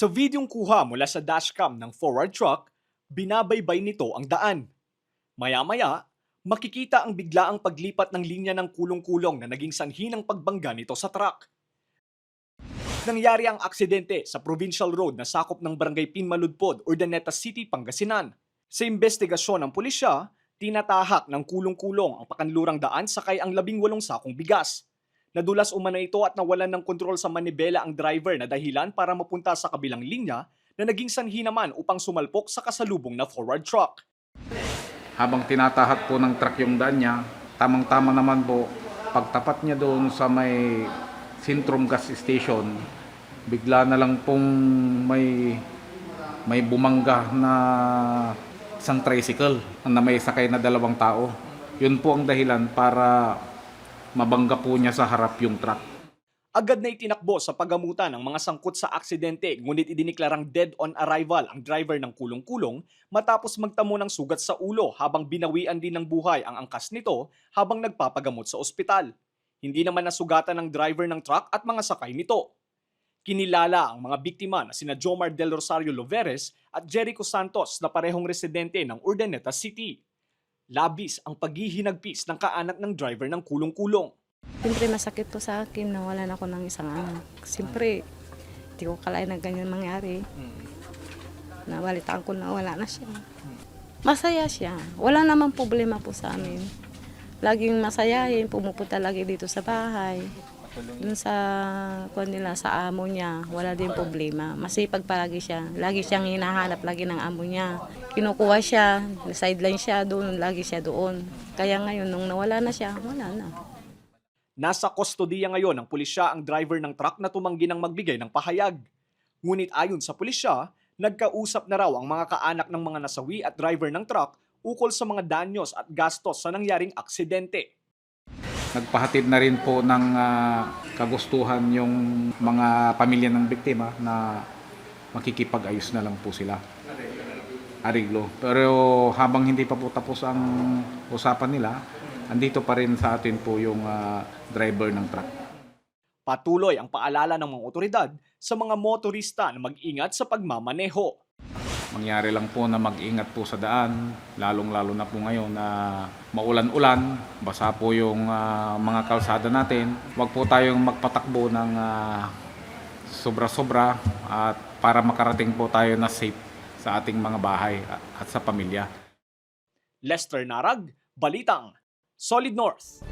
Sa videong kuha mula sa dashcam ng forward truck, binabaybay nito ang daan. Maya-maya, makikita ang biglaang paglipat ng linya ng kulong-kulong na naging sanhi ng pagbangga nito sa truck. Nangyari ang aksidente sa provincial road na sakop ng barangay Pinmaludpod, Urdaneta City, Pangasinan. Sa investigasyon ng pulisya, tinatahak ng kulong-kulong ang pakanlurang daan sakay ang labing walong sakong bigas. Nadulas umano ito at nawalan ng kontrol sa manibela ang driver na dahilan para mapunta sa kabilang linya na naging sanhi naman upang sumalpok sa kasalubong na forward truck. habang tinatahak po ng truck yung daan niya, tamang-tama naman po, pagtapat niya doon sa may Sintrom Gas Station, bigla na lang pong may may bumangga na isang tricycle na may sakay na dalawang tao. Yun po ang dahilan para mabangga po niya sa harap yung truck. Agad na itinakbo sa pagamutan ng mga sangkot sa aksidente ngunit idiniklarang dead on arrival ang driver ng kulong-kulong matapos magtamo ng sugat sa ulo habang binawian din ng buhay ang angkas nito habang nagpapagamot sa ospital. Hindi naman nasugatan ng driver ng truck at mga sakay nito. Kinilala ang mga biktima na sina Jomar Del Rosario Loveres at Jericho Santos na parehong residente ng Urdaneta City. Labis ang paghihinagpis ng kaanak ng driver ng kulong-kulong. Siyempre masakit po sa akin na wala na ako ng isang anak. Siyempre, hindi ko kalain na ganyan mangyari. Nabalitaan ko na wala na siya. Masaya siya. Wala namang problema po sa amin. Laging masayahin, pumupunta lagi dito sa bahay. Dun sa kung nila sa amo niya, wala din problema. Masipag palagi siya. Lagi siyang hinahanap lagi ng amo niya. Kinukuha siya, sideline siya doon, lagi siya doon. Kaya ngayon, nung nawala na siya, wala na. Nasa kustodiya ngayon ng pulisya ang driver ng truck na tumanggi ng magbigay ng pahayag. Ngunit ayon sa pulisya, nagkausap na raw ang mga kaanak ng mga nasawi at driver ng truck ukol sa mga danyos at gastos sa nangyaring aksidente. Nagpahatid na rin po ng ah, kagustuhan yung mga pamilya ng biktima na makikipag-ayos na lang po sila. Ariglo. Pero habang hindi pa po tapos ang usapan nila, andito pa rin sa atin po yung ah, driver ng truck. Patuloy ang paalala ng mga otoridad sa mga motorista na mag-ingat sa pagmamaneho. Mangyari lang po na mag-ingat po sa daan, lalong-lalo na po ngayon na maulan-ulan, basa po yung ah, mga kalsada natin. Huwag po tayong magpatakbo ng ah, sobra-sobra at para makarating po tayo na safe sa ating mga bahay at sa pamilya. Lester Narag, Balitang, Solid North.